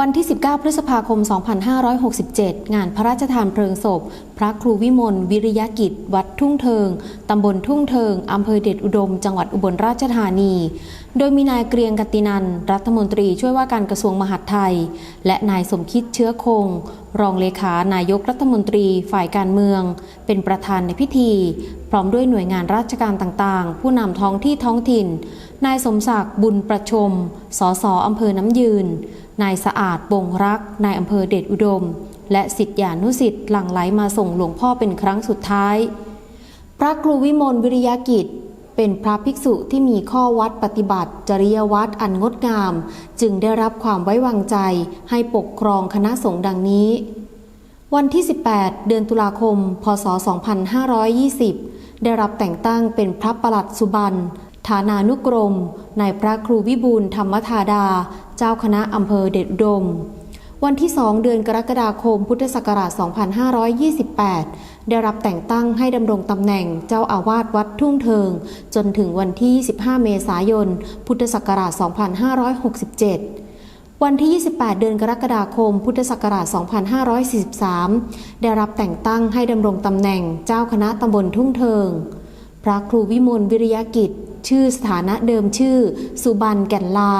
วันที่ 19 พฤษภาคม 2567 งานพระราชทานเพลิงศพ พระครูวิมลวิริยกิจ วัดทุ่งเทิง ตำบลทุ่งเทิง อำเภอเดชอุดม จังหวัดอุบลราชธานี โดยมีนายเกรียงกตินัน รัฐมนตรีช่วยว่าการกระทรวงมหาดไทย และนายสมคิดเชื้อคง รองเลขานายกรัฐมนตรีฝ่ายการเมือง เป็นประธานในพิธี พร้อมด้วยหน่วยงานราชการต่างๆ ผู้นำท้องที่ท้องถิ่น นายสมศักดิ์บุญประชม สสอำเภอน้ำยืน นายสะอาดบงรัก นายอำเภอเดชอุดม และสิทธิานุสิทธิ์หลั่งไหลมาส่งหลวงพ่อเป็นครั้งสุดท้าย พระครูวิมลวิริยกิจ เป็นพระภิกษุที่มีข้อวัดปฏิบัติ จริยวัดอันงดงาม จึงได้รับความไว้วางใจให้ปกครองคณะสงฆ์ดังนี้ วันที่ 18 เดือนตุลาคม พศ 2520 ได้รับแต่งตั้งเป็นพระประหลัดสุบรรณฐานานุกรม ในพระครูวิบูลธรรมธาดา เจ้าคณะอำเภอเดชดม วันที่ 2 เดือนกรกฎาคม พุทธศักราช 2528 ได้รับแต่งตั้งให้ดำรงตำแหน่งเจ้าอาวาสวัดทุ่งเทิง จนถึงวันที่25เมษายน พุทธศักราช 2567วันที่ 28 เดือนกรกฎาคม พุทธศักราช 2543 ได้รับแต่งตั้งให้ดำรงตำแหน่งเจ้าคณะตำบลทุ่งเทิง พระครูวิมลวิริยกิจ ชื่อสถานะเดิมชื่อ สุบันแก่นลา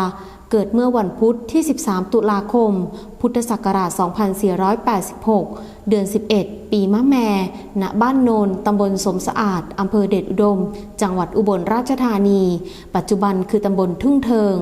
เกิดเมื่อวันพุธที่ 13 ตุลาคม พุทธศักราช 2486 เดือน 11 ปีมะแม่ณบ้านโนน ตำบลสมสะอาด อำเภอเดชอุดม จังหวัดอุบลราชธานี ปัจจุบันคือตำบลทุ่งเทิง